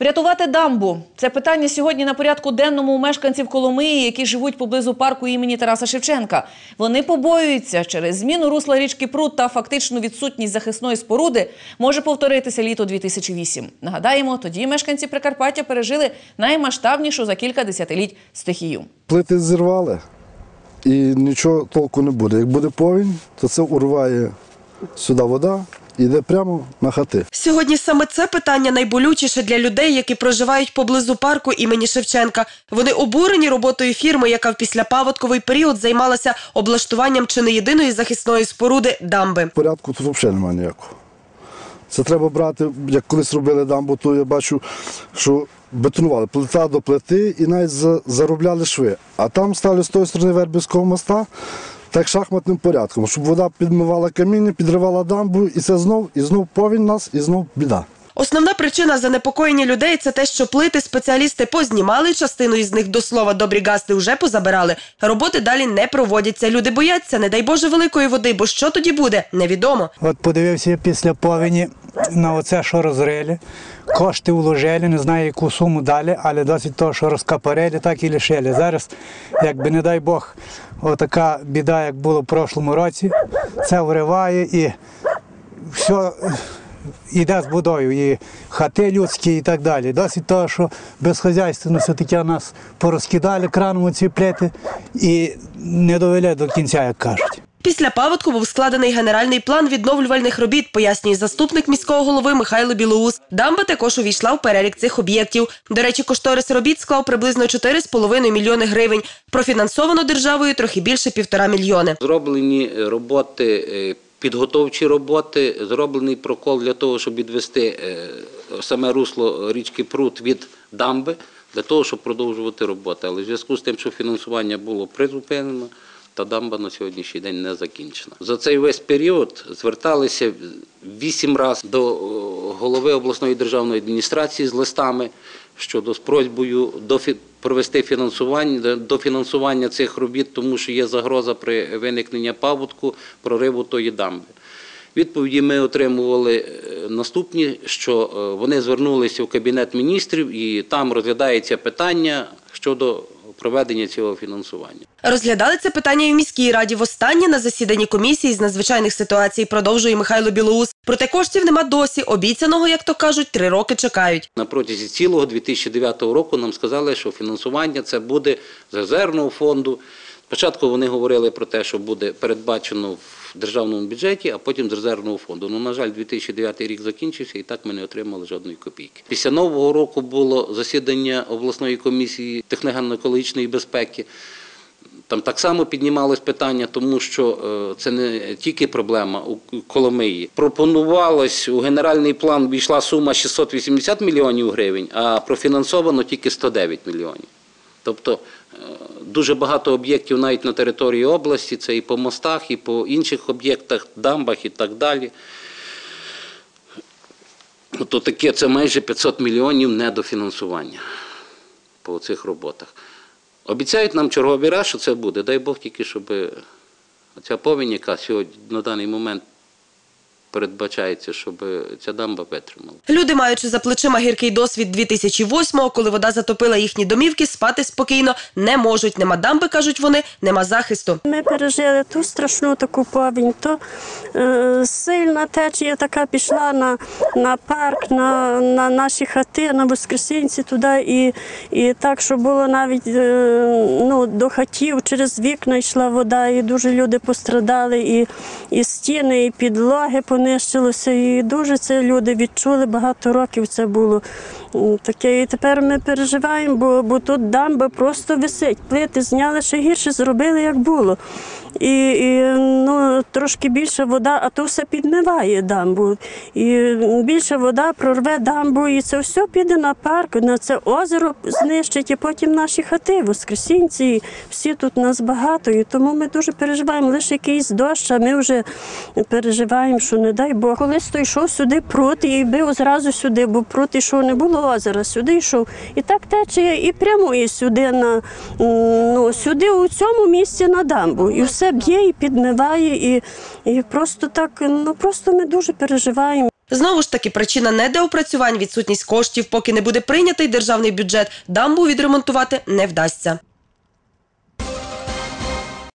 Врятувати дамбу це питання сьогодні на порядку денному у мешканців Коломиї, які живуть поблизу парку імені Тараса Шевченка. Вони побоюються через зміну русла річки Прут та фактичну відсутність захисної споруди може повторитися літо 2008. Нагадаємо, тоді мешканці Прикарпаття пережили наймасштабнішу за кілька десятиліть стихію. Плити зірвали і нічого толку не буде. Як буде повінь, то це урває сюди вода йде прямо на хати. Сьогодні саме це питання найболючіше для людей, які проживають поблизу парку імені Шевченка. Вони обурені роботою фірми, яка в післяпаводковий період займалася облаштуванням чи не єдиної захисної споруди дамби. Порядку тут взагалі немає ніякого. Це треба брати, як колись робили дамбу, то я бачу, що бетонували плита до плити і навіть за- заробляли шви. А там стали з тої сторони Вербівського моста так шахматним порядком, щоб вода підмивала каміння, підривала дамбу, і це знов, і знов повінь нас, і знов біда. Основна причина занепокоєння людей це те, що плити спеціалісти познімали частину із них до слова добрі газди вже позабирали. Роботи далі не проводяться. Люди бояться, не дай Боже, великої води, бо що тоді буде, невідомо. От подивився після повені на оце, що розрили. Кошти вложили, не знаю, яку суму дали, але досить того, що розкапарили, так і лишили. Зараз, якби не дай Бог, отака біда, як було в прошлому році, це вриває і все йде з водою, і хати людські і так далі. Досить того, що безхазяйственно все-таки нас порозкидали краном ці плити і не довели до кінця, як кажуть. Після паводку був складений генеральний план відновлювальних робіт, пояснює заступник міського голови Михайло Білоус. Дамба також увійшла в перелік цих об'єктів. До речі, кошторис робіт склав приблизно 4,5 мільйони гривень. Профінансовано державою трохи більше півтора мільйони. Зроблені роботи, е, підготовчі роботи, зроблений прокол для того, щоб відвести е, саме русло річки Прут від дамби, для того, щоб продовжувати роботи. Але в зв'язку з тим, що фінансування було призупинено, та дамба на сьогоднішній день не закінчена. За цей весь період зверталися вісім разів до голови обласної державної адміністрації з листами щодо з просьбою провести фінансування до фінансування цих робіт, тому що є загроза при виникненні паводку прориву тої дамби. Відповіді ми отримували е, наступні, що е, вони звернулися в кабінет міністрів і там розглядається питання щодо проведення цього фінансування. Розглядали це питання і в міській раді востаннє на засіданні комісії з надзвичайних ситуацій, продовжує Михайло Білоус. Проте коштів нема досі. Обіцяного, як то кажуть, три роки чекають. На протязі цілого 2009 року нам сказали, що фінансування це буде з резервного фонду. Спочатку вони говорили про те, що буде передбачено в державному бюджеті, а потім з резервного фонду. Ну, на жаль, 2009 рік закінчився і так ми не отримали жодної копійки. Після нового року було засідання обласної комісії техногенно-екологічної безпеки. Там так само піднімалось питання, тому що е, це не тільки проблема у Коломиї. Пропонувалось у генеральний план війшла сума 680 мільйонів гривень, а профінансовано тільки 109 мільйонів. Тобто е, дуже багато об'єктів навіть на території області, це і по мостах, і по інших об'єктах, дамбах і так далі. То таке це майже 500 мільйонів недофінансування по цих роботах. Обіцяють нам черговий раз, що це буде. Дай Бог тільки, щоб ця повінь, яка сьогодні на даний момент передбачається, щоб ця дамба витримала. Люди, маючи за плечима гіркий досвід 2008-го, коли вода затопила їхні домівки, спати спокійно не можуть. Нема дамби, кажуть вони, нема захисту. Ми пережили ту страшну таку повінь, то е, сильна течія така пішла на, на парк, на, на наші хати, на Воскресенці туди. І, і так, що було навіть е, ну, до хатів через вікна йшла вода, і дуже люди пострадали, і, і стіни, і підлоги понищилося. І дуже це люди відчули, багато років це було. Таке, і тепер ми переживаємо, бо, бо тут дамба просто висить. Плити зняли ще гірше, зробили як було. І, і ну, трошки більше вода, а то все підмиває дамбу. І більше вода прорве дамбу, і це все піде на парк, на це озеро знищить, і потім наші хати, воскресінці, всі тут нас багато. І тому ми дуже переживаємо. Лише якийсь дощ, а ми вже переживаємо, що не дай Бог. Колись то йшов сюди прут і бив зразу сюди, бо прут йшов, не було озера, сюди йшов. І так тече і прямує сюди на ну, сюди у цьому місці на дамбу. І все б'є і підмиває, і, і просто так, ну просто ми дуже переживаємо. Знову ж таки, причина недоопрацювань, відсутність коштів, поки не буде прийнятий державний бюджет, дамбу відремонтувати не вдасться.